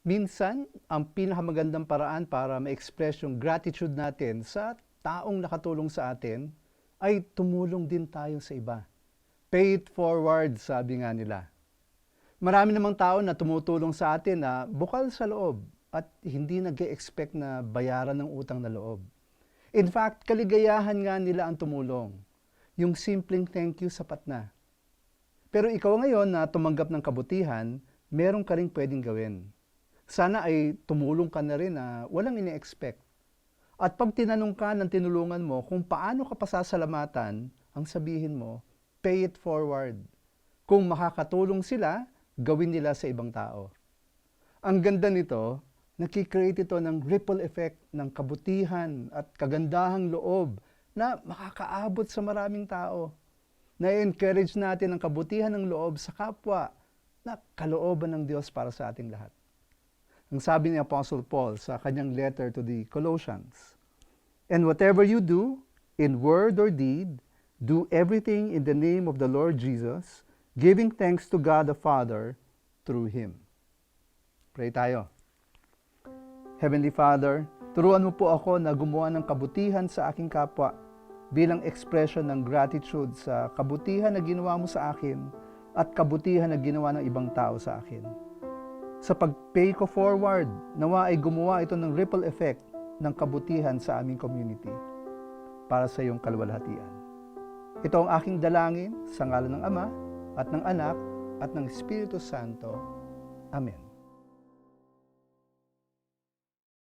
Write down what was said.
Minsan, ang pinakamagandang paraan para ma-express yung gratitude natin sa taong nakatulong sa atin ay tumulong din tayo sa iba. Pay it forward, sabi nga nila. Marami namang tao na tumutulong sa atin na bukal sa loob at hindi nag expect na bayaran ng utang na loob. In fact, kaligayahan nga nila ang tumulong. Yung simpleng thank you sapat na. Pero ikaw ngayon na tumanggap ng kabutihan, meron ka rin pwedeng gawin. Sana ay tumulong ka na rin na walang ini-expect. At pag tinanong ka ng tinulungan mo kung paano ka pasasalamatan, ang sabihin mo, pay it forward. Kung makakatulong sila, gawin nila sa ibang tao. Ang ganda nito, nakikreate ito ng ripple effect ng kabutihan at kagandahang loob na makakaabot sa maraming tao. Na-encourage natin ang kabutihan ng loob sa kapwa na kalooban ng Diyos para sa ating lahat. Ang sabi ni Apostle Paul sa kanyang letter to the Colossians, And whatever you do, in word or deed, do everything in the name of the Lord Jesus, giving thanks to God the Father through Him. Pray tayo. Heavenly Father, turuan mo po ako na gumawa ng kabutihan sa aking kapwa bilang expression ng gratitude sa kabutihan na ginawa mo sa akin at kabutihan na ginawa ng ibang tao sa akin. Sa pag-pay ko forward, nawa ay gumawa ito ng ripple effect ng kabutihan sa aming community para sa iyong kalwalhatian. Ito ang aking dalangin sa ngalan ng Ama at ng Anak at ng Espiritu Santo. Amen.